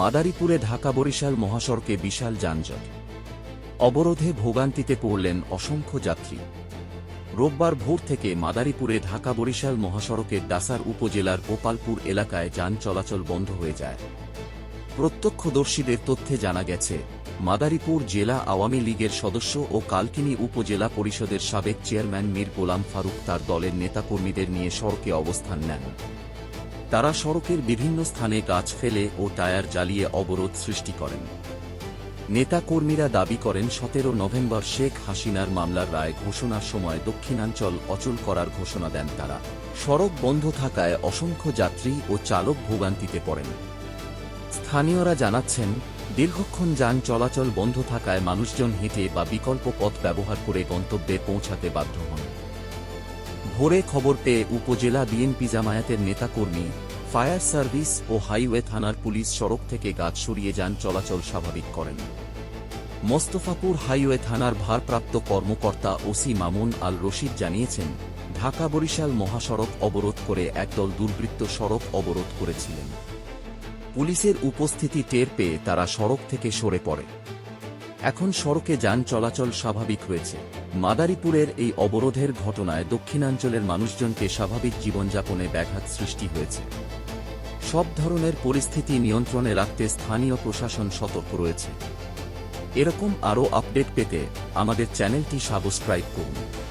মাদারীপুরে ঢাকা বরিশাল মহাসড়কে বিশাল যানজট। অবরোধে ভোগান্তিতে পড়লেন অসংখ্য যাত্রী। রোববার ভোর থেকে মাদারীপুরে ঢাকা বরিশাল মহাসড়কের ডাসার উপজেলার গোপালপুর এলাকায় যান চলাচল বন্ধ হয়ে যায়। প্রত্যক্ষদর্শীদের তথ্যে জানা গেছে, মাদারীপুর জেলা আওয়ামী লীগের সদস্য ও কালকিনি উপজেলা পরিষদের সাবেক চেয়ারম্যান মীর গোলাম ফারুক তার দলের নেতাকর্মীদের নিয়ে সড়কে অবস্থান নেন। তারা সড়কের বিভিন্ন স্থানে গাছ ফেলে ও টায়ার জ্বালিয়ে অবরোধ সৃষ্টি করেন। নেতাকর্মীরা দাবি করেন, সতেরো নভেম্বর শেখ হাসিনার মামলার রায় ঘোষণার সময় দক্ষিণাঞ্চল অচল করার ঘোষণা দেন তারা। সড়ক বন্ধ থাকায় অসংখ্য যাত্রী ও চালক ভোগান্তিতে পড়েন। স্থানীয়রা জানাচ্ছেন, দীর্ঘক্ষণ যান চলাচল বন্ধ থাকায় মানুষজন হেঁটে বা বিকল্প পথ ব্যবহার করে গন্তব্যে পৌঁছাতে বাধ্য হন। ভোরে খবর পেয়ে উপজেলা বিএনপি জামায়াতের নেতাকর্মী, ফায়ার সার্ভিস ও হাইওয়ে থানার পুলিশ সড়ক থেকে গাছ সরিয়ে যান চলাচল স্বাভাবিক করেন। মোস্তফাপুর হাইওয়ে থানার ভারপ্রাপ্ত কর্মকর্তা ওসি মামুন আল রশিদ জানিয়েছেন, ঢাকা বরিশাল মহাসড়ক অবরোধ করে একদল দুর্বৃত্ত সড়ক অবরোধ করেছিলেন। পুলিশের উপস্থিতি টের পেয়ে তারা সড়ক থেকে সরে পড়ে। এখন সড়কে যান চলাচল স্বাভাবিক হয়েছে। মাদারীপুরের এই অবরোধের ঘটনায় দক্ষিণাঞ্চলের মানুষজনকে স্বাভাবিক জীবনযাপনে ব্যাঘাত সৃষ্টি হয়েছে। সব ধরনের পরিস্থিতি নিয়ন্ত্রণে রাখতে স্থানীয় প্রশাসন সতর্ক রয়েছে। এরকম আরও আপডেট পেতে আমাদের চ্যানেলটি সাবস্ক্রাইব করুন।